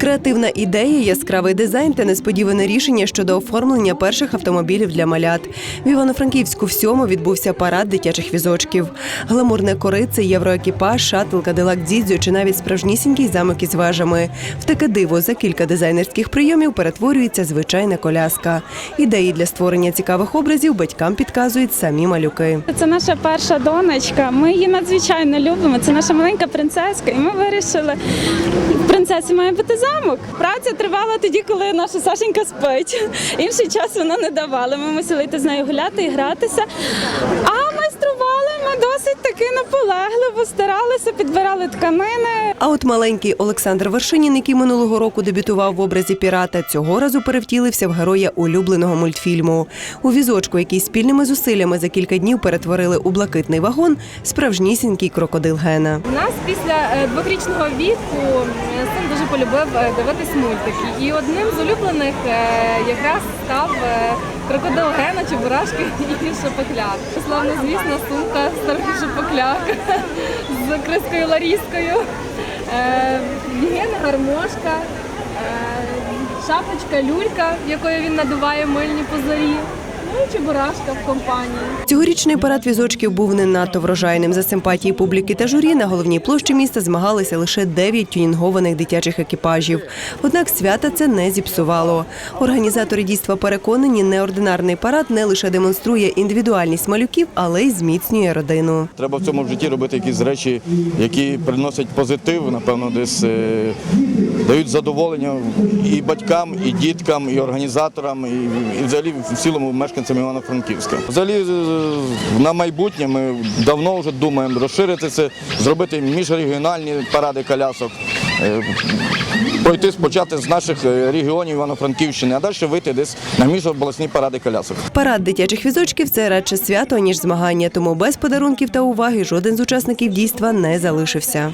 Креативна ідея, яскравий дизайн та несподіване рішення щодо оформлення перших автомобілів для малят. В Івано-Франківську всьому відбувся парад дитячих візочків. Гламурне корице, євроекіпаж, шатл, кадилак Дзідзю чи навіть справжнісінький замок із вежами. В таке диво за кілька дизайнерських прийомів перетворюється звичайна коляска. Ідеї для створення цікавих образів батькам підказують самі малюки. Це наша перша донечка. Ми її надзвичайно любимо. Це наша маленька принцеска, і ми вирішили. Принцесі має бути замок. Праця тривала тоді, коли наша Сашенька спить. Інший час вона не давала. Ми мусили йти з нею гуляти і гратися. А майстрували ми досить таки наполегливо, старалися, підбирали тканини. А от маленький Олександр Вершинін, який минулого року дебютував в образі пірата, цього разу перевтілився в героя улюбленого мультфільму. У візочку, який спільними зусиллями за кілька днів перетворили у блакитний вагон, справжнісінький крокодил Гена. У нас після е, двохрічного віку е, син дуже полюбив е, дивитись мультики. І одним з улюблених якраз став крокодил Гена, Чебурашки і Шапокляк. Славно, звісно, сумка старий Шепокляк з крискою Ларіскою, гігієна Ген гармошка, е, шапочка люлька, якою він надуває мильні позорі. І Чебурашка в компанії. Цьогорічний парад візочків був не надто врожайним. За симпатії публіки та журі на головній площі міста змагалися лише дев'ять тюнінгованих дитячих екіпажів. Однак свята це не зіпсувало. Організатори дійства переконані, неординарний парад не лише демонструє індивідуальність малюків, але й зміцнює родину. Треба в цьому в житті робити якісь речі, які приносять позитив, напевно, десь е, дають задоволення і батькам, і діткам, і організаторам, і, і взагалі в цілому мешканцям Івано-Франківська. Взагалі на майбутнє ми давно вже думаємо розширити це, зробити міжрегіональні паради колясок. е, Пройти спочатку з наших е, регіонів Івано-Франківщини, а далі вийти десь на міжобласні паради колясок. Парад дитячих візочків це радше свято ніж змагання, тому без подарунків та уваги жоден з учасників дійства не залишився.